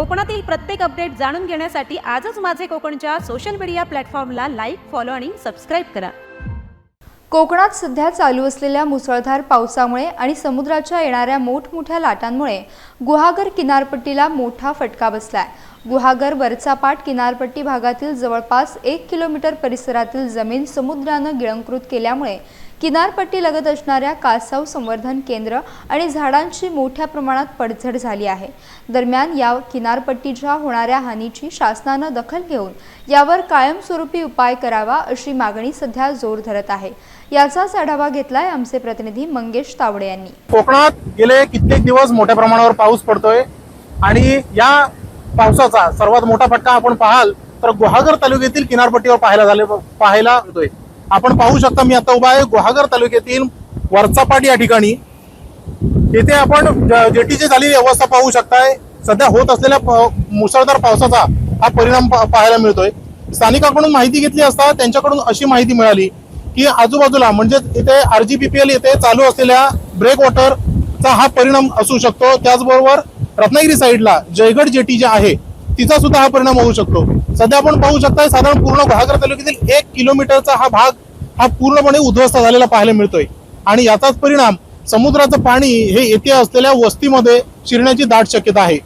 कोकणातील प्रत्येक अपडेट जाणून घेण्यासाठी आजच माझे कोकणच्या सोशल मीडिया प्लॅटफॉर्मला लाईक फॉलो आणि सबस्क्राईब करा. कोकणात सध्या चालू असलेल्या मुसळधार पावसामुळे आणि समुद्राच्या येणाऱ्या मोठमोठ्या लाटांमुळे गुहागर किनारपट्टीला मोठा फटका बसलाय. गुहागर वरचापाट किनारपट्टी भागातील जवळपास एक किलोमीटर परिसरातील जमीन समुद्रानं गिळंकृत केल्यामुळे किनारपट्टी लगत असणाऱ्या कासाव संवर्धन केंद्र आणि झाडांची मोठ्या प्रमाणात पडझड झाली आहे. दरम्यान या किनारपट्टीच्या होणाऱ्या हानीची शासनानं दखल घेऊन यावर कायमस्वरूपी उपाय करावा अशी मागणी सध्या जोर धरत आहे. याचाच आढावा घेतलाय आमचे प्रतिनिधी मंगेश तावडे यांनी. कोकणात गेले कित्येक दिवस मोठ्या प्रमाणावर पाऊस पडतोय आणि या पावसाचा सर्वात मोठा फटका आपण पाहाल तर गुहागर तालुक्यातील किनारपट्टीवर पाहायला झाले पाहायला होतोय आपण पाहू शकता मी आता उभा आहे गुहागर तालुक्यातील वरचापाट या ठिकाणी. इथे आपण जेटीची झालेली अवस्था पाहू शकताय. सध्या होत असलेल्या मुसळधार पावसाचा हा परिणाम पाहायला मिळतोय. स्थानिकांकडून माहिती घेतली असता त्यांच्याकडून अशी माहिती मिळाली की आजूबाजूला म्हणजे इथे R G P P L येथे चालू असलेल्या ब्रेक वॉटरचा हा परिणाम असू शकतो. त्याचबरोबर रत्नागिरी साईडला जयगड जेटी जे आहे तिचा सुद्धा हा परिणाम होऊ शकतो. सध्या आपण पाहू शकता साधारण पूर्ण गुहागर तालुक्यातील एक किलोमीटरचा हा भाग हा पूर्णपणे उद्ध्वस्त झालेला पाहायला मिळतोय. आणि याचाच परिणाम समुद्राचं पाणी हे येथे असलेल्या वस्तीमध्ये शिरण्याची दाट शक्यता आहे.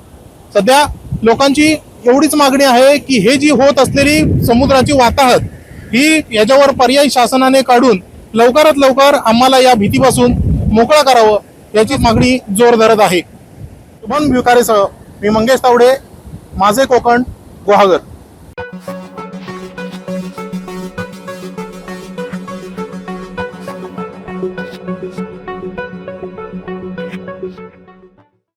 सध्या लोकांची एवढीच मागणी आहे की हे जी होत असलेली समुद्राची वाताहत ही याच्यावर पर्यायी शासनाने काढून लवकरात लवकर आम्हाला या भीतीपासून मोकळा करावं याची मागणी जोर धरत आहे. शुभम भिवकारेसह मी मंगेश तावडे माझे कोकण गुहागर.